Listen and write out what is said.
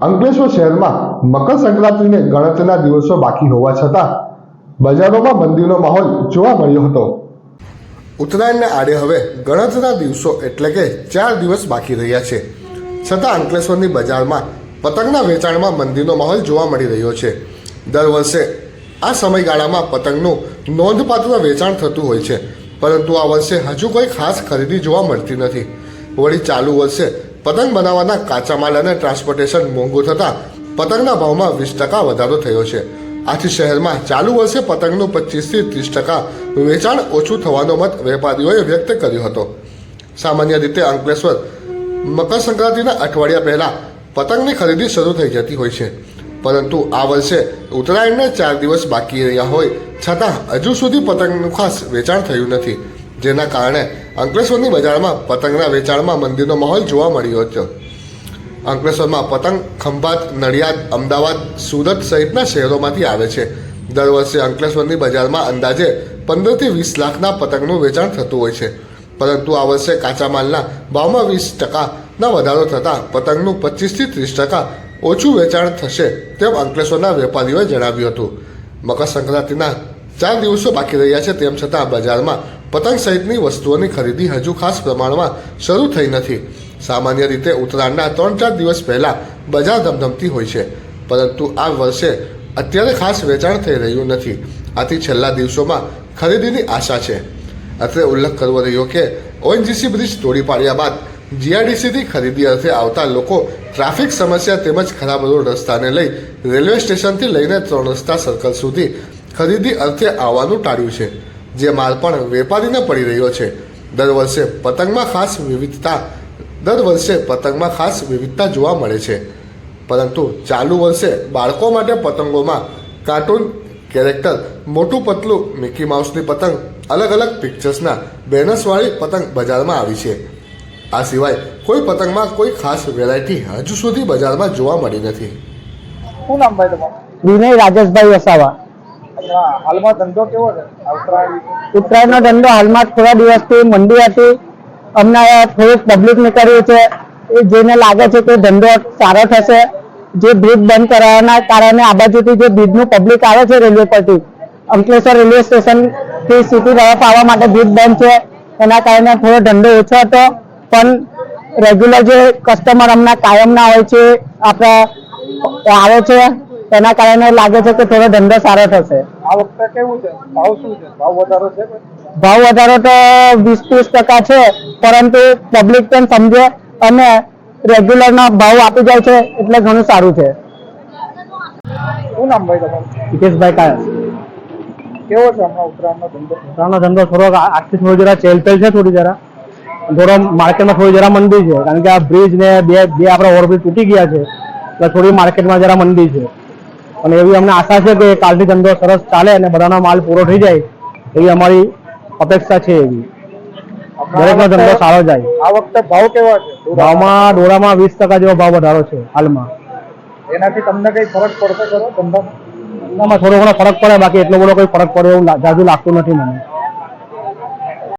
અંકલેશ્વર શહેરમાં મકર સંક્રાંતિને ગણતરીના દિવસો બાકી હોવા છતાં બજારોમાં મંદીનો માહોલ જોવા મળ્યો હતો. ઉત્તરાયણને આડે હવે ગણતરીના દિવસો એટલે કે ચાર દિવસ બાકી રહ્યા છે. છતાં અંકલેશ્વરની બજારમાં પતંગના વેચાણમાં મંદીનો માહોલ જોવા મળી રહ્યો છે. દર વર્ષે આ સમયગાળામાં પતંગનું નોંધપાત્ર વેચાણ થતું હોય છે. પરંતુ આ વર્ષે હજુ કોઈ ખાસ ખરીદી જોવા મળતી નથી. વળી ચાલુ વર્ષે પતંગ બનાવવાના કાચા માલ અને ટ્રાન્સપોર્ટેશન મોંઘું થતાં પતંગના ભાવમાં વીસ ટકા વધારો થયો છે. આથી શહેરમાં ચાલુ વર્ષે પતંગનું પચીસથી ત્રીસ ટકા વેચાણ ઓછું થવાનો મત વેપારીઓએ વ્યક્ત કર્યો હતો. સામાન્ય રીતે અંકલેશ્વર મકર સંક્રાંતિના અઠવાડિયા પહેલાં પતંગની ખરીદી શરૂ થઈ જતી હોય છે. પરંતુ આ વર્ષે ઉત્તરાયણના ચાર દિવસ બાકી રહ્યા હોય, છતાં હજુ સુધી પતંગનું ખાસ વેચાણ થયું નથી. જેના કારણે અંકલેશ્વરની બજારમાં પતંગના વેચાણમાં મંદીનો માહોલ જોવા મળ્યો હતો. અંકલેશ્વરમાં પતંગ, ખંભાત, નડિયાદ, અમદાવાદ, સુરત સહિતના શહેરોમાંથી આવે છે. દર વર્ષે અંકલેશ્વરની બજારમાં અંદાજે પંદરથી વીસ લાખના પતંગનું વેચાણ થતું હોય છે. પરંતુ આ વર્ષે કાચા માલના ભાવમાં વીસ ટકાના વધારો થતાં પતંગનું પચીસથી ત્રીસ ટકા ઓછું વેચાણ થશે તેમ અંકલેશ્વરના વેપારીઓએ જણાવ્યું હતું. મકર સંક્રાંતિના ચાર દિવસો બાકી રહ્યા છે તેમ છતાં બજારમાં પતંગ સહિતની વસ્તુઓની ખરીદી હજુ ખાસ પ્રમાણમાં શરૂ થઈ નથી. સામાન્ય રીતે ઉત્તરાયણના ત્રણ ચાર દિવસ પહેલાં બજાર ધમધમતી હોય છે, પરંતુ આ વર્ષે અત્યારે ખાસ વેચાણ થઈ રહ્યું નથી. આથી છેલ્લા દિવસોમાં ખરીદીની આશા છે. અત્રે ઉલ્લેખ કરવો રહ્યો કે, ઓએનજીસી બ્રિજ તોડી પાડ્યા બાદ જીઆરડીસીથી ખરીદી અર્થે આવતા લોકો ટ્રાફિક સમસ્યા તેમજ ખરાબ રોડ રસ્તાને લઈ રેલવે સ્ટેશનથી લઈને ત્રણ રસ્તા સર્કલ સુધી ખરીદી અર્થે આવવાનું ટાળ્યું છે. જે માલ પણ વેપારીને પડી રહ્યો છે. દર વર્ષે પતંગમાં ખાસ વિવિધતા દર વર્ષે પતંગમાં ખાસ વિવિધતા જોવા મળે છે. પરંતુ ચાલુ વર્ષે બાળકો માટે પતંગોમાં કાર્ટૂન કેરેક્ટર મોટું પતલું મિકી માઉસની પતંગ અલગ અલગ પિક્ચર્સના બેનર્સવાળી પતંગ બજારમાં આવી છે. આ સિવાય કોઈ પતંગમાં કોઈ ખાસ વેરાયટી હજુ સુધી બજારમાં જોવા મળી નથી. શું નામ ભાઈ તમારું? વિનય રાજેશભાઈ વસાવા. હાલમાં ધંધો ઉત્તરાયણનો ધંધો હાલમાં થોડા દિવસથી મંદી હતી. અમને થોડુંક પબ્લિક નીકળ્યું છે. એ જોઈને લાગે છે કે ધંધો સારો થશે, જે બ્રિજ બંધ કરાવવાના કારણે આ બાજુથી જે બ્રિજનું પબ્લિક આવે છે રેલવે પરથી, અંકલેશ્વર રેલવે સ્ટેશનથી સિટી તરફ આવવા માટે બ્રિજ બંધ છે. એના કારણે થોડો ધંધો ઓછો હતો. પણ રેગ્યુલર જે કસ્ટમર હમણાં કાયમના હોય છે, આપણા આવે છે એના કારણે લાગે છે કે થોડો ધંધો સારો થશે. આ વખતે કેવું છે? ભાવ શું છે? ભાવ વધારો છે ભાવ વધારો તો વીસ ત્રીસ ટકા છે પરંતુ પબ્લિક પણ સમજે અને રેગ્યુલર ના ભાવ આપી જાય છે એટલે ઘણું સારું છે. શું નામ ભાઈ તમારું? હિતેશભાઈ કાયસ. કેવો છે હમણાં ઉત્તરાયણનો ધંધો? ત્રણનો ધંધો થોડોક આજથી થોડો જરા ચેલપેલ છે થોડી જરા. થોડો માર્કેટમાં થોડી જરા મંદી છે કારણ કે આ બ્રિજ ને બે બે આપણા ઓવરબ્રિજ તૂટી ગયા છે એટલે થોડી માર્કેટમાં જરા મંદી છે. અને એવી અમને આશા છે કે કાલથી ધંધો સરસ ચાલે અને બધાનો માલ પૂરો થઈ જાય એવી અમારી અપેક્ષા છે એવી. દરેકનો ધંધો સારો જાય. આ વખતે ભાવ કેવા છે? ભાવમાં ડોળામાં વીસ ટકા જેવો ભાવ વધારો છે હાલમાં. એનાથી તમને કઈ ફરક પડશે ખરો ધંધામાં? થોડો ઘણો ફરક પડે બાકી એટલો બધો કોઈ ફરક પડે એવું જાજુ લાગતું નથી મને.